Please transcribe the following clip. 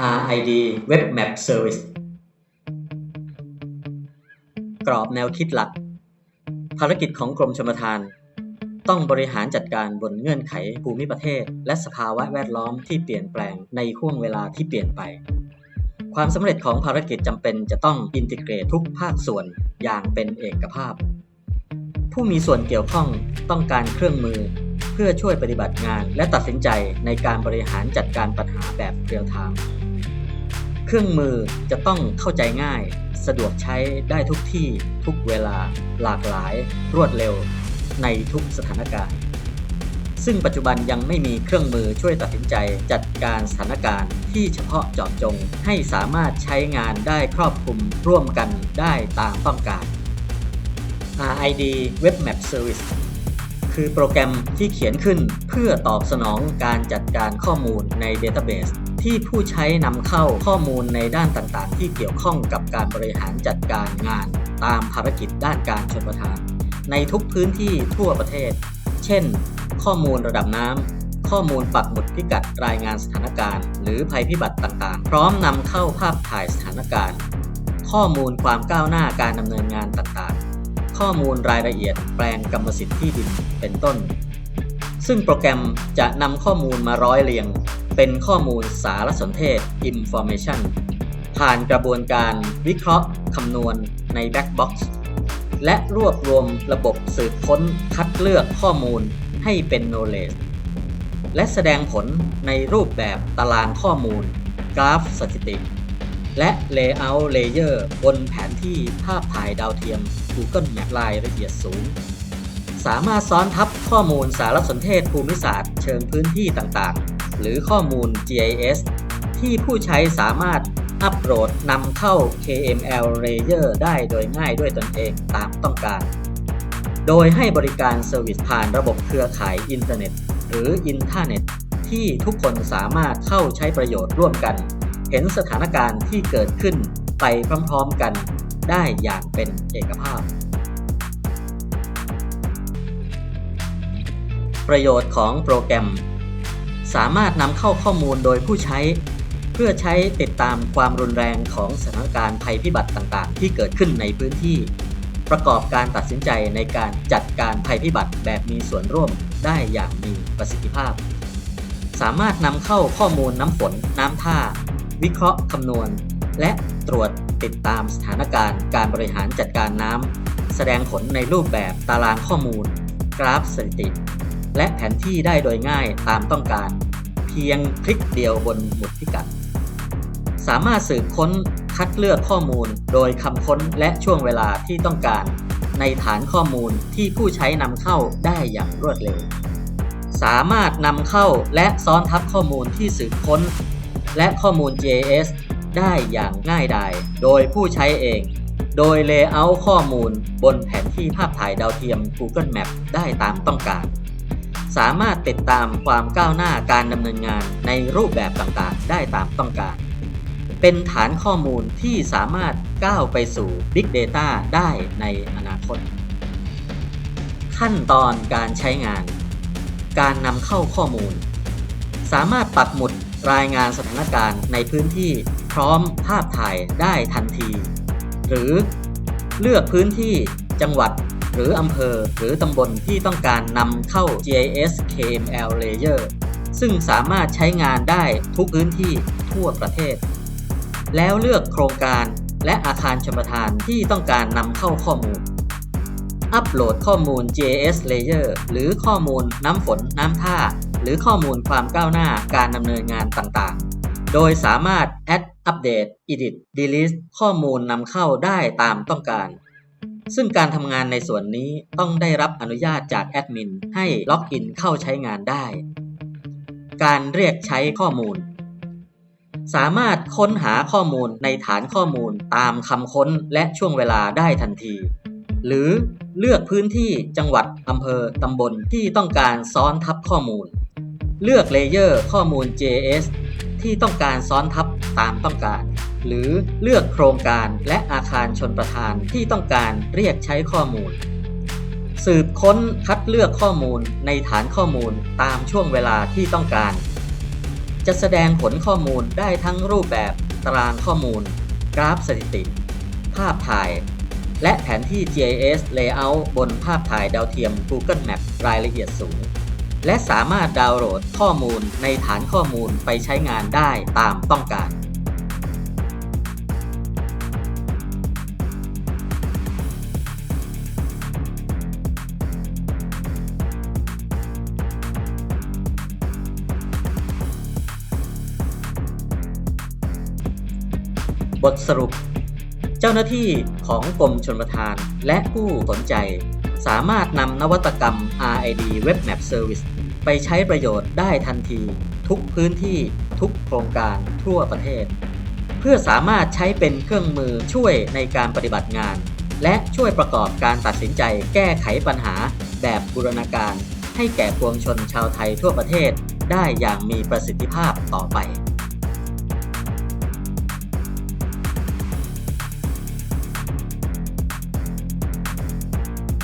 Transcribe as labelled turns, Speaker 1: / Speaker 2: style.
Speaker 1: RID Web Map Service กรอบแนวคิดหลัก ภารกิจของกรมชลประทาน ต้องบริหารจัดการบนเงื่อนไขภูมิประเทศ และสภาวะแวดล้อมที่เปลี่ยนแปลงในห่วงเวลาที่เปลี่ยนไป ความสำเร็จของภารกิจจำเป็นจะต้องอินทิเกรตทุกภาคส่วนอย่างเป็นเอกภาพ ผู้มีส่วนเกี่ยวข้องต้องการเครื่องมือเพื่อช่วยปฏิบัติงานและตัดสินใจในการบริหารจัดการปัญหาแบบเรียลไทม์ เครื่องมือจะต้องเข้าใจง่าย สะดวกใช้ได้ทุกที่ทุกเวลาหลากหลาย รวดเร็ว ในทุกสถานการณ์ ซึ่งปัจจุบันยังไม่มีเครื่องมือช่วยตัดสินใจจัดการสถานการณ์ที่เฉพาะเจาะจงให้สามารถใช้งานได้ครอบคลุมร่วมกันได้ตามต้องการ RID Web Map Service คือโปรแกรมที่เขียนขึ้นเพื่อตอบสนองการจัดการข้อมูลใน Database ที่ผู้ใช้นำเข้าข้อมูลในด้านต่างๆ ที่เกี่ยวข้องกับการบริหารจัดการงาน ตามภารกิจด้านการชลประทาน ในทุกพื้นที่ทั่วประเทศ เช่น ข้อมูลระดับน้ำข้อมูลปักหมุดพิกัดรายงานสถานการณ์ หรือภัยพิบัติต่างๆ พร้อมนำเข้าภาพถ่ายสถานการณ์ ข้อมูลความก้าวหน้าการดำเนินงานต่างๆ ข้อมูลรายละเอียดแปลงกรรมสิทธิ์ที่ดินเป็นต้น ซึ่งโปรแกรมจะนำข้อมูลมาร้อยเรียง เป็นข้อมูลสารสนเทศ Information ผ่านกระบวนการวิเคราะห์คำนวณใน Black Box และรวบรวมระบบสืบค้นคัดเลือกข้อมูลให้เป็น knowledge และแสดงผลในรูปแบบตารางข้อมูล กราฟสถิติ และ Layout Layer บนแผนที่ภาพถ่ายดาวเทียม Google Map รายละเอียดสูง สามารถซ้อนทับข้อมูลสารสนเทศภูมิศาสตร์เชิงพื้นที่ต่างๆ หรือข้อมูล GIS ที่ผู้ใช้สามารถอัปโหลดนำเข้า KML Layer ได้โดยง่ายด้วยตนเองตามต้องการ โดยให้บริการเซอร์วิสผ่านระบบเครือข่ายอินเทอร์เน็ต หรืออินเทอร์เน็ตที่ทุกคนสามารถเข้าใช้ประโยชน์ร่วมกัน เห็นสถานการณ์ที่เกิดขึ้นไปพร้อมๆกันได้อย่างเป็นเอกภาพ ประโยชน์ของโปรแกรม สามารถนำเข้าข้อมูลโดยผู้ใช้ เพื่อใช้ติดตามความรุนแรงของสถานการณ์ภัยพิบัติต่างๆ ที่เกิดขึ้นในพื้นที่ ประกอบการตัดสินใจในการจัดการภัยพิบัติแบบมีส่วนร่วมได้อย่างมีประสิทธิภาพ สามารถนำเข้าข้อมูลน้ำฝน น้ำท่า วิเคราะห์คำนวณ และตรวจติดตามสถานการณ์การบริหารจัดการน้ำแสดงผลในรูปแบบตารางข้อมูล กราฟสถิติ และแผนที่ได้โดยง่ายตามต้องการ เพียงคลิกเดียวบนหมุดพิกัด สามารถสืบค้นคัดเลือกข้อมูลโดยคำค้นและช่วงเวลาที่ต้องการ ในฐานข้อมูลที่ผู้ใช้นำเข้าได้อย่างรวดเร็ว สามารถนำเข้าและซ้อนทับข้อมูลที่สืบค้น และข้อมูล JS ได้อย่างง่ายดายโดยผู้ใช้เอง โดย Layout ข้อมูลบนแผนที่ภาพถ่ายดาวเทียม Google Map ได้ตามต้องการ สามารถติดตามความก้าวหน้าการดำเนินงานในรูปแบบต่างๆ ได้ตามต้องการ เป็นฐานข้อมูลที่สามารถก้าวไปสู่ Big Data ได้ในอนาคต ขั้นตอนการใช้งาน การนำเข้าข้อมูล สามารถปักหมุด รายงานสถานการณ์ในพื้นที่พร้อมภาพถ่ายได้ทันที หรือเลือกพื้นที่จังหวัดหรืออำเภอหรือตำบลที่ต้องการนำเข้า GIS KML Layer ซึ่งสามารถใช้งานได้ทุกพื้นที่ทั่วประเทศ แล้วเลือกโครงการและอาคารชมประทานที่ต้องการนำเข้าข้อมูล อัปโหลดข้อมูล GIS Layer หรือข้อมูลน้ำฝนน้ำท่า หรือข้อมูลความก้าวหน้าการดำเนินงานต่างๆ โดยสามารถ Add Update Edit Delete ข้อมูลนำเข้าได้ตามต้องการ ซึ่งการทำงานในส่วนนี้ต้องได้รับอนุญาตจากแอดมินให้ล็อกอินเข้าใช้งานได้ การเรียกใช้ข้อมูล สามารถค้นหาข้อมูลในฐานข้อมูลตามคำค้นและช่วงเวลาได้ทันที หรือเลือกพื้นที่จังหวัดอำเภอตำบลที่ต้องการซ้อนทับข้อมูล เลือกเลเยอร์ข้อมูล JS ที่ต้องการซ้อนทับตามต้องการ หรือเลือกโครงการและอาคารชนประทานที่ต้องการเรียกใช้ข้อมูล สืบค้นคัดเลือกข้อมูลในฐานข้อมูลตามช่วงเวลาที่ต้องการ จะแสดงผลข้อมูลได้ทั้งรูปแบบตารางข้อมูล กราฟสถิติ ภาพถ่าย และแผนที่ GIS Layout บนภาพถ่ายดาวเทียม Google Map รายละเอียดสูง และสามารถดาวน์โหลดข้อมูลในฐานข้อมูลไปใช้งานได้ตามต้องการ บทสรุป เจ้าหน้าที่ของกรมชลประทานและผู้สนใจ สามารถนำนวัตกรรม RID Web Map Service ไปใช้ประโยชน์ได้ทันที ทุกพื้นที่ทุกโครงการทั่วประเทศ เพื่อสามารถใช้เป็นเครื่องมือช่วยในการปฏิบัติงาน และช่วยประกอบการตัดสินใจแก้ไขปัญหาแบบบูรณาการ ให้แก่ปวงชนชาวไทยทั่วประเทศได้อย่างมีประสิทธิภาพต่อไป